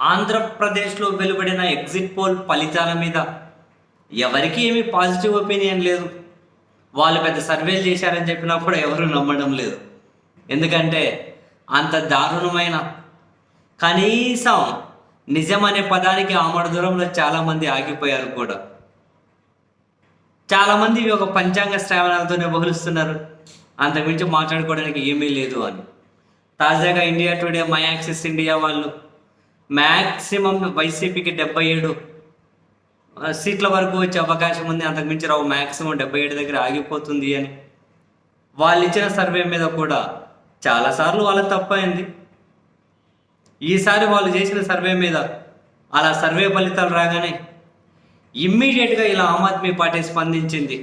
ఆంధ్రప్రదేశ్లో వెలువడిన exit poll ఫలితాల మీద ఎవరికి ఏమీ పాజిటివ్ ఒపీనియన్ లేదు. వాళ్ళు పెద్ద సర్వేలు చేశారని చెప్పినప్పుడు ఎవరు నమ్మడం లేదు. ఎందుకంటే అంత దారుణమైన కనీసం నిజం అనే పదానికి ఆమడ దూరంలో చాలామంది ఆగిపోయారు కూడా. చాలామంది ఒక పంచాంగ శ్రావణాలతోనే బహులుస్తున్నారు. అంతకుమించి మాట్లాడుకోవడానికి ఏమీ లేదు అని. తాజాగా India Today My Axis India వాళ్ళు మ్యాక్సిమం వైసీపీకి డెబ్బై ఏడు సీట్ల వరకు వచ్చే అవకాశం ఉంది. అంతకుమించి రావు మ్యాక్సిమం డెబ్బై ఏడు దగ్గర ఆగిపోతుంది అని. వాళ్ళు ఇచ్చిన సర్వే మీద కూడా చాలాసార్లు వాళ్ళకి తప్పైంది. ఈసారి వాళ్ళు చేసిన సర్వే మీద అలా సర్వే ఫలితాలు రాగానే ఇమ్మీడియట్గా ఇలా ఆమ్ ఆద్మీ పార్టీ స్పందించింది.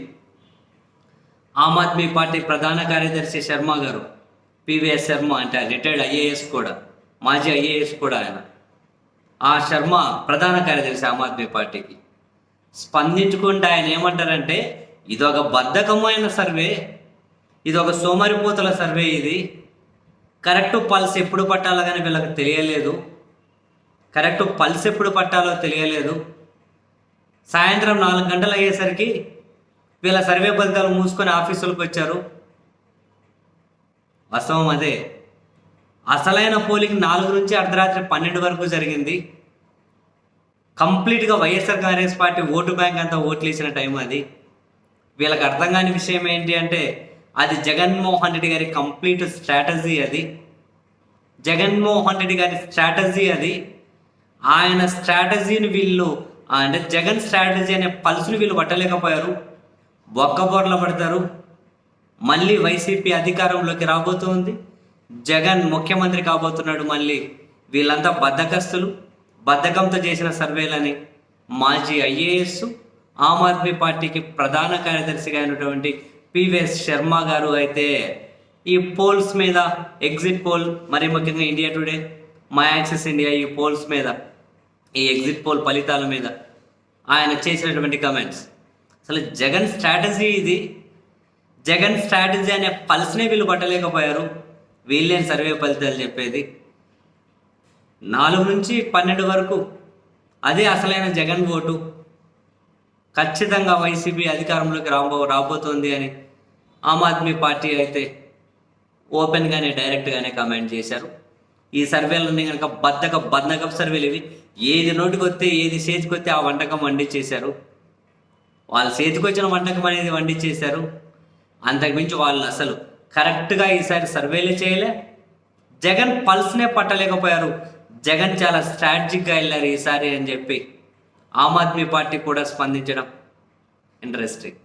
ఆమ్ ఆద్మీ పార్టీ ప్రధాన కార్యదర్శి శర్మ గారు పివిఎస్ శర్మ అంటే రిటైర్డ్ ఐఏఎస్ కూడా మాజీ ఐఏఎస్ కూడా ఆయన. ఆ శర్మ ప్రధాన కార్యదర్శి ఆమ్ ఆద్మీ పార్టీకి. స్పందించుకుంటే ఆయన ఏమంటారంటే ఇది ఒక బద్ధకమైన సర్వే ఇది ఒక సోమరిపోతుల సర్వే ఇది. కరెక్ట్ పల్స్ ఎప్పుడు పట్టాలో కానీ వీళ్ళకి తెలియలేదు. కరెక్ట్ పల్స్ ఎప్పుడు పట్టాలో తెలియలేదు. సాయంత్రం నాలుగు గంటలు అయ్యేసరికి వీళ్ళ సర్వే ఫలితాలు మూసుకొని ఆఫీసులకు వచ్చారు. వాస్తవం అదే. అసలైన పోలింగ్ నాలుగు నుంచి అర్ధరాత్రి పన్నెండు వరకు జరిగింది. కంప్లీట్గా YSR Congress party vote bank అంతా ఓట్లు వేసిన టైం అది. వీళ్ళకి అర్థం కాని విషయం ఏంటి అంటే అది జగన్మోహన్ రెడ్డి గారి కంప్లీట్ స్ట్రాటజీ అది. జగన్మోహన్ రెడ్డి గారి స్ట్రాటజీ అది. ఆయన స్ట్రాటజీని వీళ్ళు అంటే జగన్ స్ట్రాటజీ అనే పల్సులు వీళ్ళు పట్టలేకపోయారు. బొక్కబోర్ల పడతారు. మళ్ళీ వైసీపీ అధికారంలోకి రాబోతుంది. జగన్ ముఖ్యమంత్రి కాబోతున్నాడు మళ్ళీ. వీళ్ళంతా బద్దకస్తులు. బద్ధకంతో చేసిన సర్వేలని మాజీ ఐఏఎస్ ఆమ్ ఆద్మీ పార్టీకి ప్రధాన కార్యదర్శిగా అయినటువంటి పివిఎస్ శర్మ గారు అయితే ఈ పోల్స్ మీద ఎగ్జిట్ పోల్ మరి ముఖ్యంగా India Today My Axis India ఈ పోల్స్ మీద ఈ ఎగ్జిట్ పోల్ ఫలితాల మీద ఆయన చేసినటువంటి కమెంట్స్. అసలు జగన్ స్ట్రాటజీ ఇది. జగన్ స్ట్రాటజీ అనే పల్స్నే వీళ్ళు పట్టలేకపోయారు. వీళ్ళేం సర్వే ఫలితాలు చెప్పేది? నాలుగు నుంచి పన్నెండు వరకు అదే అసలైన జగన్ ఓటు. ఖచ్చితంగా వైసీపీ అధికారంలోకి రాబో రాబోతోంది అని ఆమ్ ఆద్మీ పార్టీ అయితే ఓపెన్గానే డైరెక్ట్గానే కమెంట్ చేశారు. ఈ సర్వేలన్నీ కనుక బద్దక బద్దకం సర్వేలు ఇవి. ఏది నోటికొస్తే ఏది చేతికి వస్తే ఆ వంటకం వండించేశారు వాళ్ళు చేతికొచ్చిన వంటకం అనేది వండించేశారు అంతకుమించి వాళ్ళు అసలు కరెక్ట్గా ఈసారి సర్వేలు చేయలే. జగన్ పల్స్నే పట్టలేకపోయారు. జగన్ చాలా స్ట్రాటజిక్గా వెళ్ళారు ఈసారి అని చెప్పి. ఆమ్ ఆద్మీ పార్టీ కూడా స్పందించడం ఇంట్రెస్టింగ్.